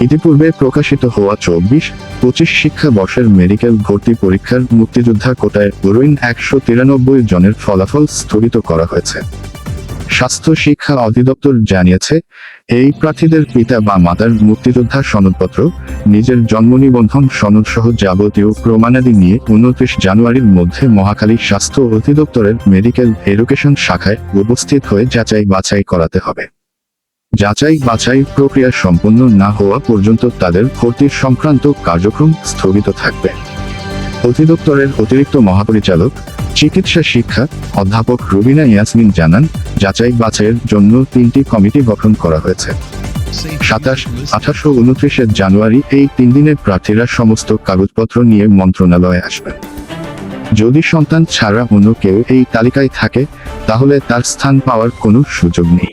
ইতিপূর্বে প্রকাশিত হওয়া চব্বিশ, পঁচিশ শিক্ষাবর্ষের মেডিকেল ভর্তি পরীক্ষার মুক্তিযোদ্ধা কোটায় উরুইন একশো তিরানব্বই জনের ফলাফল স্থগিত করা হয়েছে। স্বাস্থ্য শিক্ষা অধিদপ্তর জানিয়েছে, এই প্রার্থীদের পিতা বা মাতার মুক্তিযোদ্ধা সনদপত্র, নিজের জন্ম নিবন্ধন সনদ সহ যাবতীয় প্রমাণাদি নিয়ে উনত্রিশ জানুয়ারির মধ্যে মহাখালী স্বাস্থ্য অধিদপ্তরের মেডিকেল এডুকেশন শাখায় উপস্থিত হয়ে যাচাই বাছাই করাতে হবে। যাচাই বাছাই প্রক্রিয়া সম্পন্ন না হওয়া পর্যন্ত তাদের ভর্তির সংক্রান্ত কার্যক্রম স্থগিত থাকবে। অধিদপ্তরের অতিরিক্ত মহাপরিচালক, চিকিৎসা শিক্ষা অধ্যাপক রুবিনা ইয়াসমিন জানান, যাচাই বাছাইয়ের জন্য তিনটি কমিটি গঠন করা হয়েছে। সাতাশ, আঠাশ উনত্রিশে জানুয়ারি এই তিন দিনে প্রার্থীরা সমস্ত কাগজপত্র নিয়ে মন্ত্রণালয়ে আসবেন। যদি সন্তান ছাড়া অন্য কেউ এই তালিকায় থাকে, তাহলে তার স্থান পাওয়ার কোনো সুযোগ নেই।